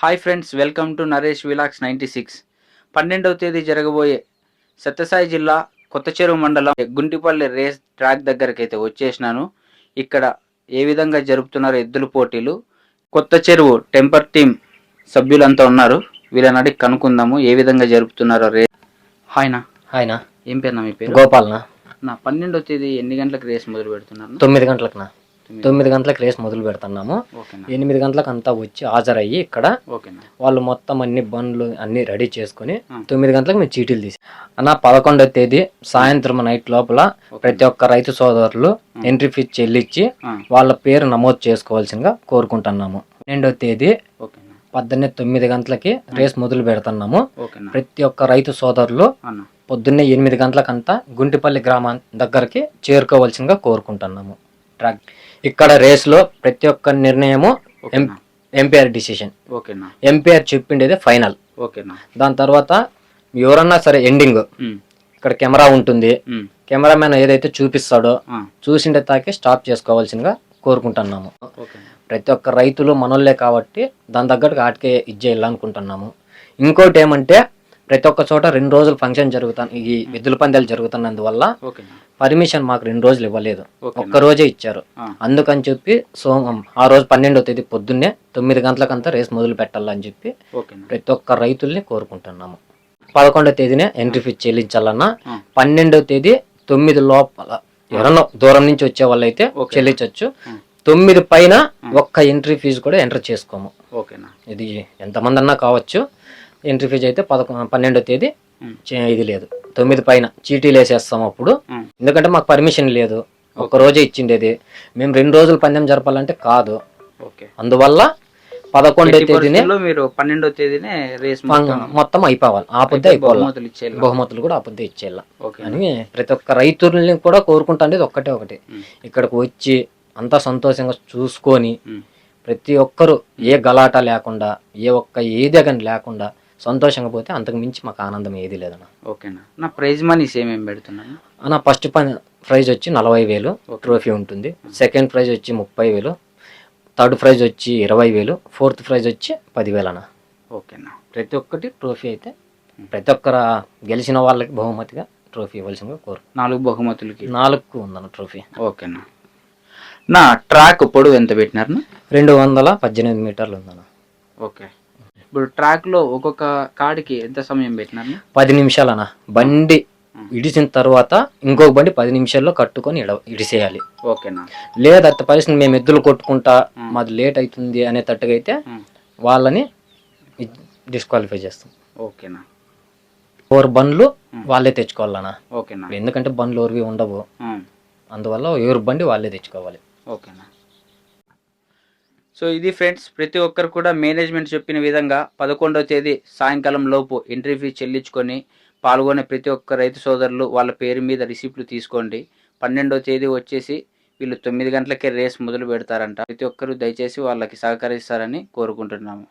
Hi friends welcome to Naresh విలాక్స్ ninety six పన్నెండవ తేదీ జరగబోయే సత్యసాయి జిల్లా కొత్త చెరువు మండలం గుంటిపల్లి రేస్ ట్రాక్ దగ్గరికి అయితే వచ్చేసినాను. ఇక్కడ ఏ విధంగా జరుపుతున్నారు ఎద్దుల పోటీలు? కొత్త చెరువు టెంపర్ టీం సభ్యులంతా ఉన్నారు. వీళ్ళని అడిగి కనుక్కుందాము ఏ విధంగా జరుపుతున్నారో రే హాయ్నా ఆయన ఏం పేరునా మీ పేరు? గోపాలన నా. పన్నెండవ తేదీ ఎన్ని గంటలకు రేస్ మొదలు పెడుతున్నారు తొమ్మిది గంటలకునా తొమ్మిది గంటలకు రేస్ మొదలు పెడుతున్నాము. ఎనిమిది గంటలకు అంతా వచ్చి హాజరయ్యి ఇక్కడ వాళ్ళు మొత్తం అన్ని బండ్లు అన్ని రెడీ చేసుకుని. తొమ్మిది గంటలకు మేము చీటీలు తీసి అన్న పదకొండవ తేదీ సాయంత్రం నైట్ లోపల ప్రతి ఒక్క రైతు సోదరులు ఎంట్రీ ఫీజు చెల్లించి వాళ్ళ పేరు నమోదు చేసుకోవాల్సిందిగా కోరుకుంటున్నాము. పన్నెండవ తేదీ పద్దెన్నే తొమ్మిది గంటలకి రేస్ మొదలు పెడుతున్నాము. ప్రతి ఒక్క రైతు సోదరులు పొద్దున్నే ఎనిమిది గంటలకంతా గుంటిపల్లి గ్రామం దగ్గరికి చేరుకోవాల్సిందిగా కోరుకుంటున్నాము. ట్రాక్. ఇక్కడ రేస్లో ప్రతి ఒక్క నిర్ణయము ఎంపీఆర్ డిసిషన్. ఓకేనా? ఎంపీఆర్ చెప్పిండేదే ఫైనల్. ఓకేనా? దాని తర్వాత ఎవరన్నా సరే ఎండింగ్. ఇక్కడ కెమెరా ఉంటుంది. కెమెరామెన్ ఏదైతే చూపిస్తాడో చూసిండే తాకి స్టాప్ చేసుకోవాల్సిందిగా కోరుకుంటున్నాము. ప్రతి ఒక్క రైతులు మనోళ్ళే కాబట్టి దాని తగ్గట్టుగా ఆటికే ఇచ్చేయాలనుకుంటున్నాము ఇంకోటి ఏమంటే ప్రతి ఒక్క చోట రెండు రోజులు ఫంక్షన్ జరుగుతాను ఈ ఎద్దుల పందాలు జరుగుతున్నందువల్ల పర్మిషన్ మాకు రెండు రోజులు ఇవ్వలేదు. ఒక్క రోజే ఇచ్చారు. అందుకని చెప్పి సోమం ఆ రోజు పన్నెండో తేదీ పొద్దున్నే తొమ్మిది గంటలకంతా రేస్ మొదలు పెట్టాలని చెప్పి ప్రతి ఒక్క రైతుల్ని కోరుకుంటున్నాము. పదకొండో తేదీనే ఎంట్రీ ఫీజు చెల్లించాలన్నా. పన్నెండో తేదీ తొమ్మిది లోపల ఎవరన్నా దూరం నుంచి వచ్చే వాళ్ళైతే. చెల్లించవచ్చు. తొమ్మిది పైన ఒక్క ఎంట్రీ ఫీజు కూడా ఎంటర్ చేసుకోము. ఓకేనా ఇది ఎంతమంది అన్నా కావచ్చు. ఎంట్రీ ఫీజు అయితే పదకొ పన్నెండో తేదీ ఇది లేదు. తొమ్మిది పైన చీటీలు వేసేస్తాం అప్పుడు. ఎందుకంటే మాకు పర్మిషన్ లేదు. ఒక్క రోజే ఇచ్చిండేది మేము రెండు రోజులు పందెం జరపాలంటే కాదు. ఓకే. అందువల్ల పదకొండో తేదీనే మీరు పన్నెండో తేదీనే రేస్ మొత్తం అయిపోవాలి. ఆ పొద్దు అయిపోవాలి. బహుమతులు కూడా ఆ పొద్దు ఇచ్చేయాల. ఓకే. అని ప్రతి ఒక్క రైతుల్ని కూడా కోరుకుంటాండేది ఒక్కటే ఒకటి. ఇక్కడికి వచ్చి అంతా సంతోషంగా చూసుకొని ప్రతి ఒక్కరు ఏ గలాట లేకుండా ఏ ఒక్క ఏదే కానీ లేకుండా సంతోషంగా పోతే అంతకు మించి మాకు ఆనందం ఏది లేదన్న. ఓకేనా? నా ప్రైజ్ మనీస్ ఏమేమి పెడుతున్నాను? అన్న ఫస్ట్ పని ప్రైజ్ వచ్చి నలభై వేలు. ట్రోఫీ ఉంటుంది. సెకండ్ ప్రైజ్ వచ్చి ముప్పై వేలు థర్డ్ ప్రైజ్ వచ్చి ఇరవై వేలు ఫోర్త్ ప్రైజ్ వచ్చి పదివేలు అన్న. ఓకేనా? ప్రతి ఒక్కటి ట్రోఫీ అయితే ప్రతి ఒక్కరు గెలిచిన వాళ్ళకి బహుమతిగా ట్రోఫీ ఇవ్వాల్సిందిగా కోరు నాలుగు బహుమతులకి. నాలుగు ఉందన్న ట్రోఫీ. ఓకేనా? నా ట్రాక్ పొడవు ఎంత పెట్టినారు? రెండు వందల పద్దెనిమిది మీటర్లు ఉందన్న. ఓకే. ఇప్పుడు ట్రాక్లో ఒక్కొక్క కాడికి ఎంత సమయం పెట్టినారు? పది నిమిషాలన్న బండి ఇడిసిన తర్వాత ఇంకొక బండి పది నిమిషాల్లో కట్టుకొని ఇడ ఇడిసేయాలి. ఓకేనా? లేదు అత్త పరిస్థితి మేము ఎద్దులు కొట్టుకుంటా మాది లేట్ అవుతుంది అనే తట్టుగా అయితే వాళ్ళని డిస్క్వాలిఫై చేస్తాం. ఓకేనా? ఫోర్ బండ్లు వాళ్ళే తెచ్చుకోవాలన్నా ఓకేనా? ఎందుకంటే బండ్లు ఎవరివి ఉండవు. అందువల్ల ఎవరి బండి వాళ్ళే తెచ్చుకోవాలి. ఓకేనా? సో ఇది ఫ్రెండ్స్ ప్రతి ఒక్కరు కూడా మేనేజ్మెంట్ చెప్పిన విధంగా పదకొండవ తేదీ సాయంకాలం లోపు ఎంట్రీ ఫీ చెల్లించుకొని పాల్గొనే ప్రతి ఒక్క రైతు సోదరులు వాళ్ళ పేరు మీద రిసిప్ట్లు తీసుకోండి. పన్నెండవ తేదీ వచ్చేసి వీళ్ళు తొమ్మిది గంటలకే రేస్ మొదలు పెడతారంట. ప్రతి ఒక్కరూ దయచేసి వాళ్ళకి సహకరిస్తారని కోరుకుంటున్నాము.